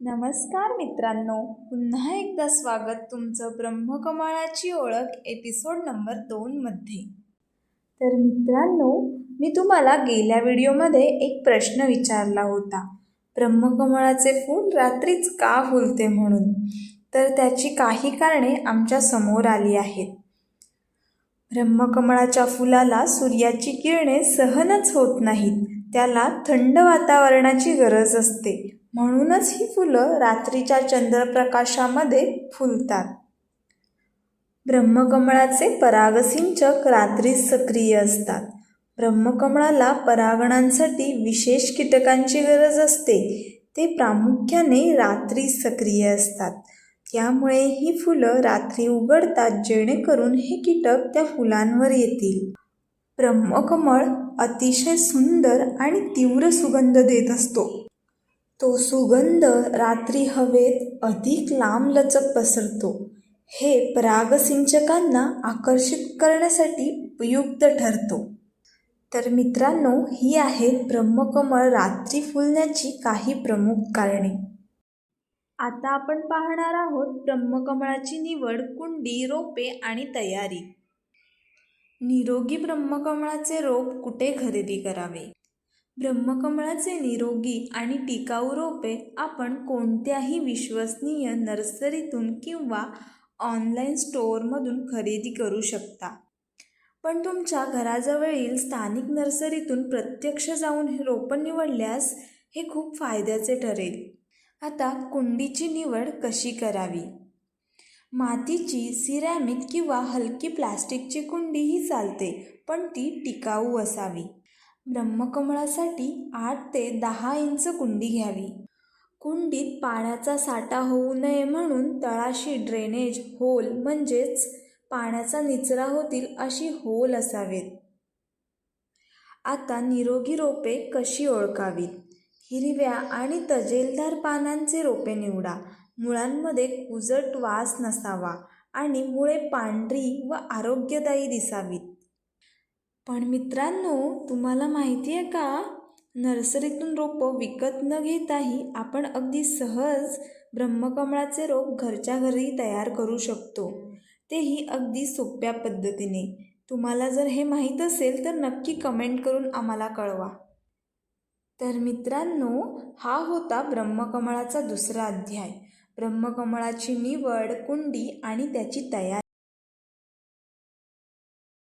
नमस्कार मित्रांनो पुन्हा एकदा स्वागत तुमचं ब्रह्मकमळाची ओळख एपिसोड नंबर दोनमध्ये तर मित्रांनो मी तुम्हाला गेल्या व्हिडिओमध्ये एक प्रश्न विचारला होता. ब्रह्मकमळाचे फूल रात्रीच का फुलते म्हणून? तर त्याची काही कारणे आमच्यासमोर आली आहेत. ब्रह्मकमळाच्या फुलाला सूर्याची किरणे सहनच होत नाहीत. त्याला थंड वातावरणाची गरज असते. म्हणूनच ही फुलं रात्रीच्या चंद्रप्रकाशामध्ये फुलतात. ब्रह्मकमळाचे परागसिंचक रात्रीच सक्रिय असतात. ब्रह्मकमळाला परागणांसाठी विशेष कीटकांची गरज असते. ते प्रामुख्याने रात्री सक्रिय असतात. त्यामुळे ही फुलं रात्री उघडतात जेणेकरून हे कीटक त्या फुलांवर येतील. ब्रह्मकमळ अतिशय सुंदर आणि तीव्र सुगंध देत असतो. तो सुगंध रात्री हवेत अधिक लांबलचक पसरतो. हे परागसिंचकांना आकर्षित करण्यासाठी उपयुक्त ठरतो. तर मित्रांनो ही आहेत ब्रह्मकमळ रात्री फुलण्याची काही प्रमुख कारणे. आता आपण पाहणार आहोत ब्रह्मकमळाची निवड कुंडी रोपे आणि तयारी. निरोगी ब्रह्मकमळाचे रोप कुठे खरेदी करावे? ब्रह्मकमळाचे निरोगी आणि टिकाऊ रोपे आपण कोणत्याही विश्वसनीय नर्सरीतून किंवा ऑनलाईन स्टोअरमधून खरेदी करू शकता. पण तुमच्या घराजवळील स्थानिक नर्सरीतून प्रत्यक्ष जाऊन हे रोपं निवडल्यास हे खूप फायद्याचे ठरेल. आता कुंडीची निवड कशी करावी? मातीची सिरॅमिक किंवा हलकी प्लास्टिकची कुंडी ही चालते पण ती टिकाऊ असावी. ब्रह्मकमळासाठी आठ ते दहा इंच कुंडी घ्यावी. कुंडीत पाण्याचा साठा होऊ नये म्हणून तळाशी ड्रेनेज होल म्हणजेच पाण्याचा निचरा होतील अशी होल असावेत. आता निरोगी रोपे कशी ओळखावीत? हिरव्या आणि तजेलदार पानांचे रोपे निवडा. मुळांमध्ये कुजट वास नसावा आणि मुळे पांढरी व आरोग्यदायी दिसावीत. पण मित्रांनो तुम्हाला माहिती आहे का? नर्सरीतून रोपं विकत न घेताही आपण अगदी सहज ब्रह्मकमळाचे रोप घरच्या घरी तयार करू शकतो. तेही अगदी सोप्या पद्धतीने. तुम्हाला जर हे माहीत असेल तर नक्की कमेंट करून आम्हाला कळवा. तर मित्रांनो हा होता ब्रह्मकमळाचा दुसरा अध्याय. ब्रह्मकमळाची निवड कुंडी आणि त्याची तयारी.